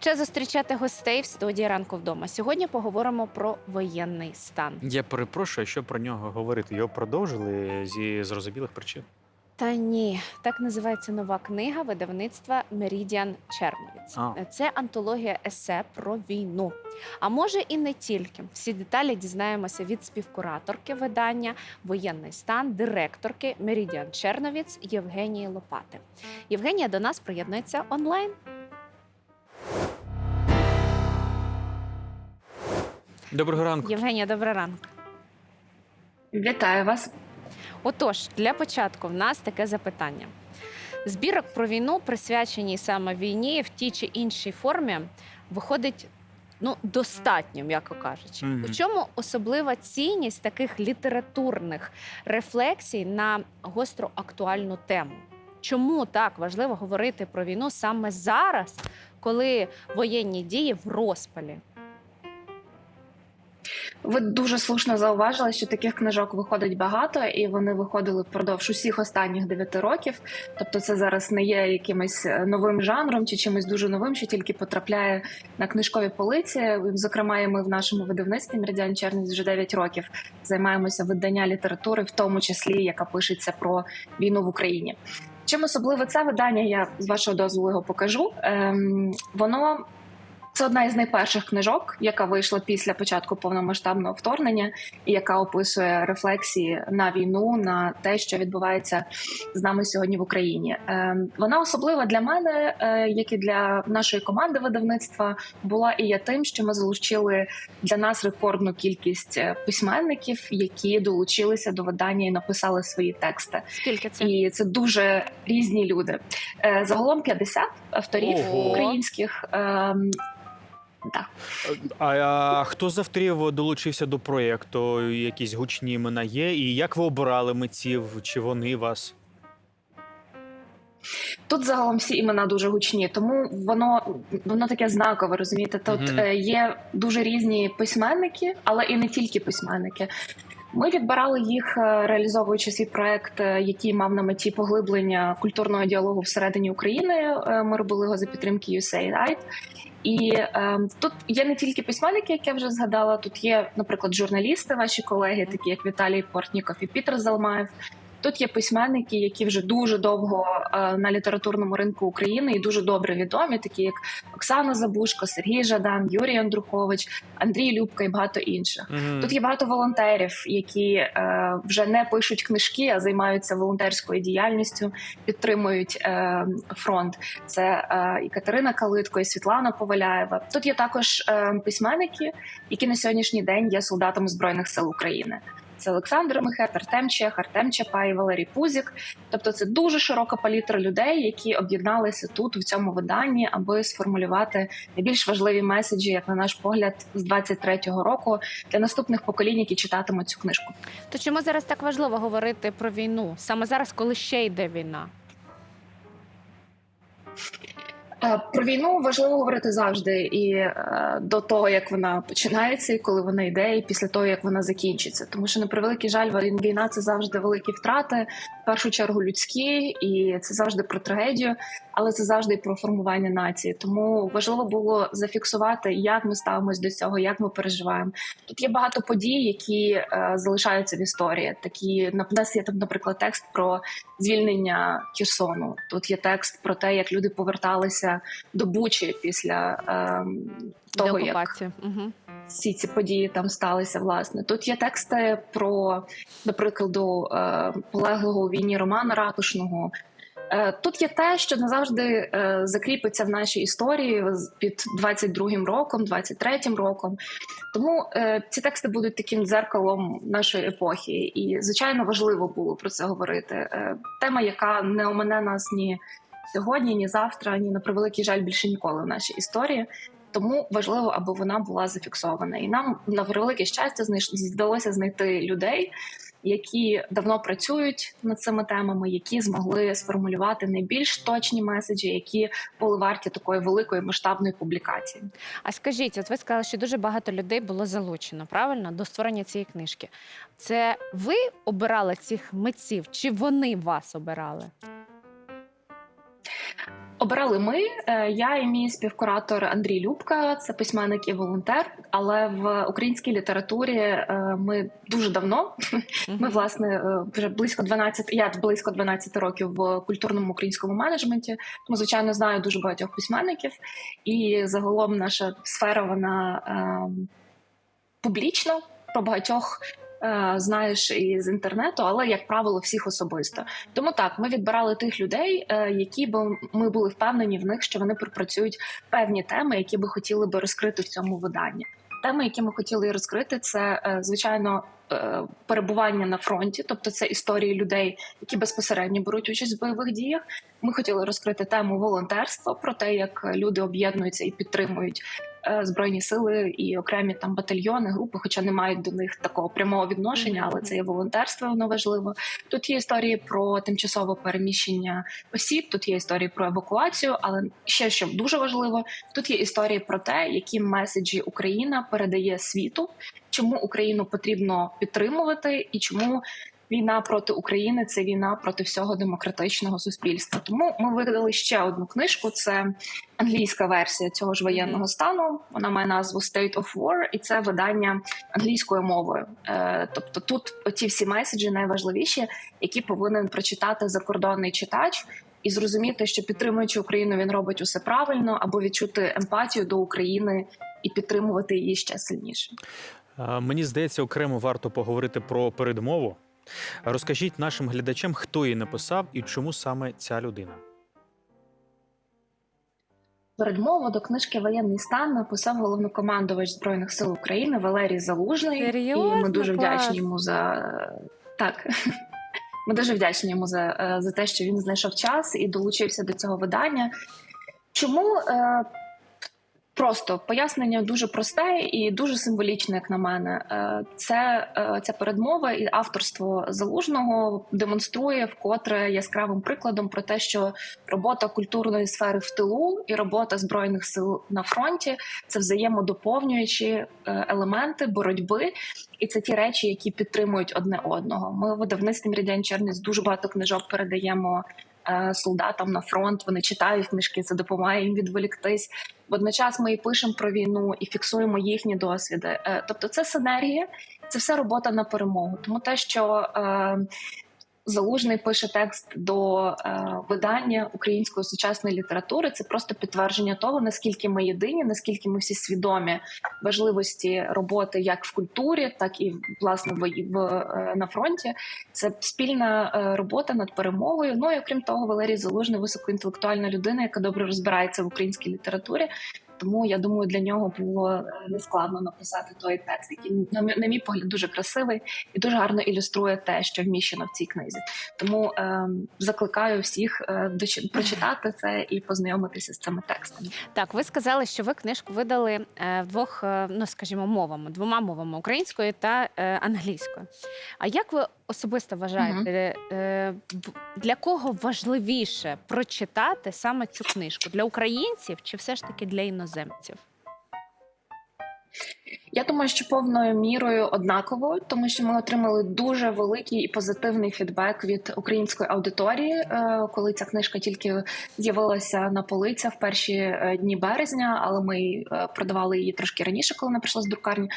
Час зустрічати гостей в студії ранку вдома. Сьогодні поговоримо про воєнний стан. Я перепрошую, що про нього говорити. Його продовжили зі зрозумілих причин. Та ні, так називається нова книга видавництва Мерідіан Черновіць. А. Це антологія есе про війну. А може і не тільки. Всі деталі дізнаємося від співкураторки видання Воєнний стан, директорки Мерідіан Черновіць Євгенії Лопати. Євгенія до нас приєднується онлайн. Доброго ранку. Євгенія, добрий ранок. Вітаю вас. Отож, для початку в нас таке запитання. Збірок про війну, присвячені саме війні в тій чи іншій формі, виходить ну, достатньо, м'яко кажучи. Мгм. У чому особлива цінність таких літературних рефлексій на гостро актуальну тему? Чому так важливо говорити про війну саме зараз, коли воєнні дії в розпалі? Ви дуже слушно зауважили, що таких книжок виходить багато, і вони виходили впродовж усіх останніх дев'яти років. Тобто, це зараз не є якимось е, новим жанром чи чимось дуже новим, що тільки потрапляє на книжкові полиці. Зокрема, і ми в нашому видавництві Меридіан Черність вже 9 років займаємося видання літератури, в тому числі яка пишеться про війну в Україні. Чим особливе це видання, я з вашого дозволу його покажу. Ем, воно це одна із найперших книжок, яка вийшла після початку повномасштабного вторгнення, і яка описує рефлексії на війну, на те, що відбувається з нами сьогодні в Україні. Ем, Вона особлива для мене, е, як і для нашої команди видавництва, була і є тим, що ми залучили для нас рекордну кількість е, письменників, які долучилися до видання і написали свої тексти. Скільки це? І це дуже різні люди. Е, Загалом 50 авторів Ого. українських. Так. А, а хто з авторів долучився до проєкту? Якісь гучні імена є? І як ви обирали митців? Чи вони вас? Тут загалом всі імена дуже гучні, тому воно воно таке знакове. Розумієте, тут Мгм. е, є дуже різні письменники, але і не тільки письменники. Ми відбирали їх, е, реалізовуючи свій проект, е, який мав на меті поглиблення культурного діалогу всередині України. Е, Ми робили його за підтримки USAID. І е, тут є не тільки письменники, як я вже згадала. Тут є, наприклад, журналісти, ваші колеги, такі як Віталій Портніков і Пітер Залмаєв. Тут є письменники, які вже дуже довго е, на літературному ринку України і дуже добре відомі, такі як Оксана Забушко, Сергій Жадан, Юрій Андрухович, Андрій Любка і багато інших. Мгм. Тут є багато волонтерів, які е, вже не пишуть книжки, а займаються волонтерською діяльністю, підтримують е, фронт. Це і Катерина Калитко, і Світлана Поваляєва. Тут є також письменники, які на сьогоднішній день є солдатами збройних сил України. Це Олександр Михет, Артем Чех, Артем Чапай, Валерій Пузік. Тобто, це дуже широка палітра людей, які об'єдналися тут в цьому виданні, аби сформулювати найбільш важливі меседжі, як на наш погляд, з 23-го року для наступних поколінь, які читатимуть цю книжку. То чому зараз так важливо говорити про війну? Саме зараз, коли ще йде війна? Е, Про війну важливо говорити завжди, і е, до того як вона починається, і коли вона йде, і після того як вона закінчиться. Тому що на превеликий жаль, вій- війна це завжди великі втрати, в першу чергу людські, і це завжди про трагедію, але це завжди про формування нації. Тому важливо було зафіксувати, як ми ставимось до цього, як ми переживаємо. Тут є багато подій, які е, залишаються в історії. Такі на нас є там, наприклад, текст про звільнення Херсону. Тут є текст про те, як люди поверталися до Бучі після ем, того, як. Угу. всі ці події там сталися. Власне, тут є тексти про, до е, полеглого у війні Романа Ратушного. Е, Тут є те, що назавжди е, закріпиться в нашій історії під 22-м роком, 23-м роком. Тому е, ці тексти будуть таким дзеркалом нашої епохи, і звичайно важливо було про це говорити. Тема, яка не омине нас ні сьогодні, ні завтра, ні на превеликий жаль більше ніколи в нашій історії. Тому важливо, аби вона була зафіксована. І нам на превелике щастя вдалося знайти людей, які давно працюють над цими темами, які змогли сформулювати найбільш точні меседжі, які були варті такої великої масштабної публікації. А скажіть, от ви сказали, що дуже багато людей було залучено, правильно, до створення цієї книжки. Це ви обирали цих митців, чи вони вас обирали? Обирали ми. Е, Я і мій співкуратор Андрій Любка, це письменник і волонтер. Але в українській літературі е, ми дуже давно. Ми власне е, вже близько 12, Я близько 12 років в культурному українському менеджменті. Тому звичайно знаю дуже багатьох письменників, і загалом наша сфера вона е, публічна про багатьох. Е, Знаєш із інтернету, але як правило, всіх особисто. Тому так ми відбирали тих людей, е, які б ми були впевнені в них, що вони пропрацюють певні теми, які би хотіли би розкрити в цьому виданні. Теми, які ми хотіли розкрити, це е, звичайно перебування на фронті, тобто це історії людей, які безпосередньо беруть участь в бойових діях. Ми хотіли розкрити тему волонтерства про те, як люди об'єднуються і підтримують збройні сили і окремі там батальйони, групи, хоча не мають до них такого прямого відношення, але це є волонтерство, воно важливо. Тут є історії про тимчасове переміщення осіб, тут є історії про евакуацію, але ще що дуже важливо, тут є історії про те, які меседжі Україна передає світу, чому Україну потрібно підтримувати і чому. Війна проти України це війна проти всього демократичного суспільства. Тому ми видали ще одну книжку. Це англійська версія цього ж воєнного стану. Вона має назву State of War, і це видання англійською мовою. Е, тобто, тут оці всі меседжі найважливіші, які повинен прочитати закордонний читач. І зрозуміти, що підтримуючи Україну, він робить усе правильно, або відчути емпатію до України і підтримувати її ще сильніше. Е, Мені здається, окремо варто поговорити про передмову. Розкажіть нашим глядачам, хто її написав і чому саме ця людина. Передмову до книжки Воєнний стан написав головнокомандувач збройних сил України Валерій Залужний. Серйозно? І ми дуже вдячні йому за так. Ми дуже вдячні йому за, за те, що він знайшов час і долучився до цього видання. Чому е, просто пояснення дуже просте і дуже символічне, як на мене. Е, Це е, ця передмова і авторство залужного демонструє вкотре яскравим прикладом про те, що робота культурної сфери в тилу і робота збройних сил на фронті це взаємодоповнюючі е, елементи боротьби, і це ті речі, які підтримують одне одного. Ми видавництвом Рідян Черниць дуже багато книжок передаємо солдатам на фронт. Вони читають книжки, це допомагає їм відволіктись. Водночас ми і пишемо про війну і фіксуємо їхні досвіди. Е, Тобто, це синергія, це все робота на перемогу. Тому те, що е, Залужний пише текст до е, видання української сучасної літератури. Це просто підтвердження того, наскільки ми єдині, наскільки ми всі свідомі важливості роботи як в культурі, так і власне в, в е, на фронті. Це спільна е, робота над перемогою. Ну і окрім того, Валерій Залужний високоінтелектуальна людина, яка добре розбирається в українській літературі. Тому я думаю, для нього було е, нескладно написати той текст, який на мій- погляд дуже красивий і дуже гарно ілюструє те, що вміщено в цій книзі. Тому е, закликаю всіх е, прочитати це і познайомитися з цими текстами. Так, ви сказали, що ви книжку видали е, в двох, е, ну скажімо, мовами, двома мовами українською та англійською. А як ви особисто вважаєте, е, в- для кого важливіше прочитати саме цю книжку? Для українців чи все ж таки для іноземців? Я думаю, що повною мірою однаково, тому що ми отримали дуже великий і позитивний фідбек від української аудиторії, е, коли ця книжка тільки з'явилася на полицях в перші е, дні березня, але ми е, продавали її трошки раніше, коли вона прийшла з друкарні.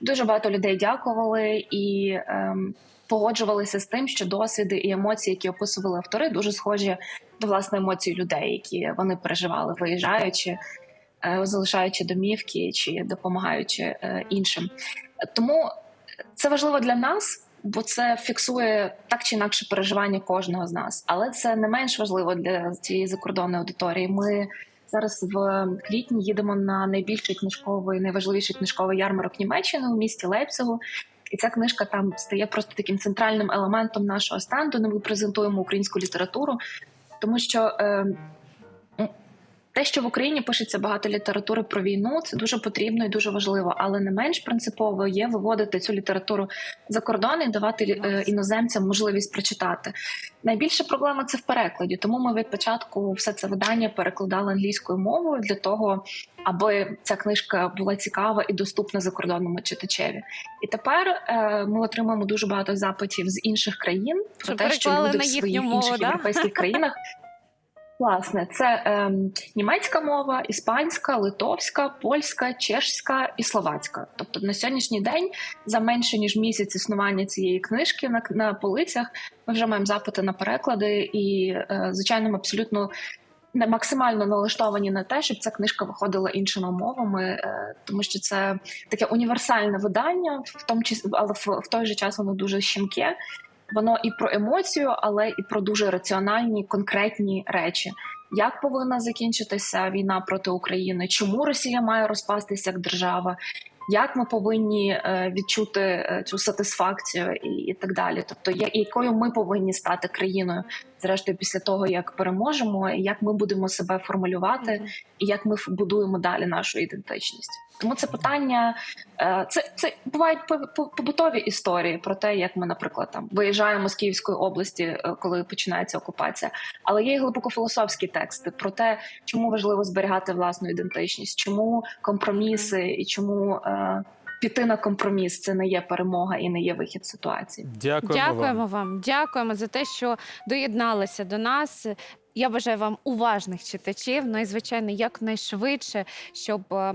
Дуже багато людей дякували і. ем, Погоджувалися з тим, що досвіди і емоції, які описували автори, дуже схожі до власне емоцій людей, які вони переживали, виїжджаючи е, залишаючи домівки чи допомагаючи е, іншим. Тому це важливо для нас, бо це фіксує так чи інакше переживання кожного з нас. Але це не менш важливо для цієї закордонної аудиторії. Ми зараз в квітні їдемо на найбільший книжковий, найважливіший книжковий ярмарок Німеччини у місті Лейпцигу. І ця книжка там стає просто таким центральним елементом нашого стенду. де Ми презентуємо українську літературу, тому що е, те, що в Україні пишеться багато літератури про війну, це дуже потрібно і дуже важливо, але не менш принципово є виводити цю літературу за кордон і давати е, іноземцям можливість прочитати. Найбільша проблема це в перекладі, тому ми від початку все це видання перекладали англійською мовою для того, аби ця книжка була цікава і доступна закордонному читачеві. І тепер е, ми отримуємо дуже багато запитів з інших країн про те, що люди в своїх мову, інших да? європейських країнах Власне, це ем, німецька мова, іспанська, литовська, польська, чешська і словацька. Тобто на сьогоднішній день за менше ніж місяць існування цієї книжки на, на полицях ми вже маємо запити на переклади, і е, звичайно, ми абсолютно не максимально налаштовані на те, щоб ця книжка виходила іншими мовами, е, тому що це таке універсальне видання, в тому числі, але в, в той же час воно дуже щемке. Воно і про емоцію, але і про дуже раціональні конкретні речі. Як повинна закінчитися війна проти України? Чому Росія має розпастися як держава? Як ми повинні е, відчути е, цю сатисфакцію і, і так далі? Тобто, якою ми повинні стати країною, зрештою, після того як переможемо, і як ми будемо себе формулювати, і як ми будуємо далі нашу ідентичність? Тому це питання е, це, це бувають по- по- побутові історії про те, як ми, наприклад, там виїжджаємо з Київської області, е, коли починається окупація. Але є й глибоко філософські тексти про те, чому важливо зберігати власну ідентичність, чому компроміси і чому е, піти на компроміс це не є перемога і не є вихід з ситуації. Дякуємо, Дякуємо вам. вам. Дякуємо за те, що доєдналися до нас. Я бажаю вам уважних читачів. Ну і звичайно, якнайшвидше, щоб е,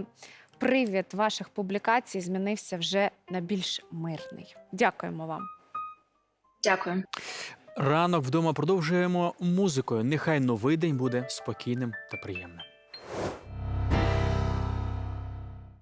привід ваших публікацій змінився вже на більш мирний. Дякуємо вам. Дякую. Ранок вдома продовжуємо музикою. Нехай новий день буде спокійним та приємним.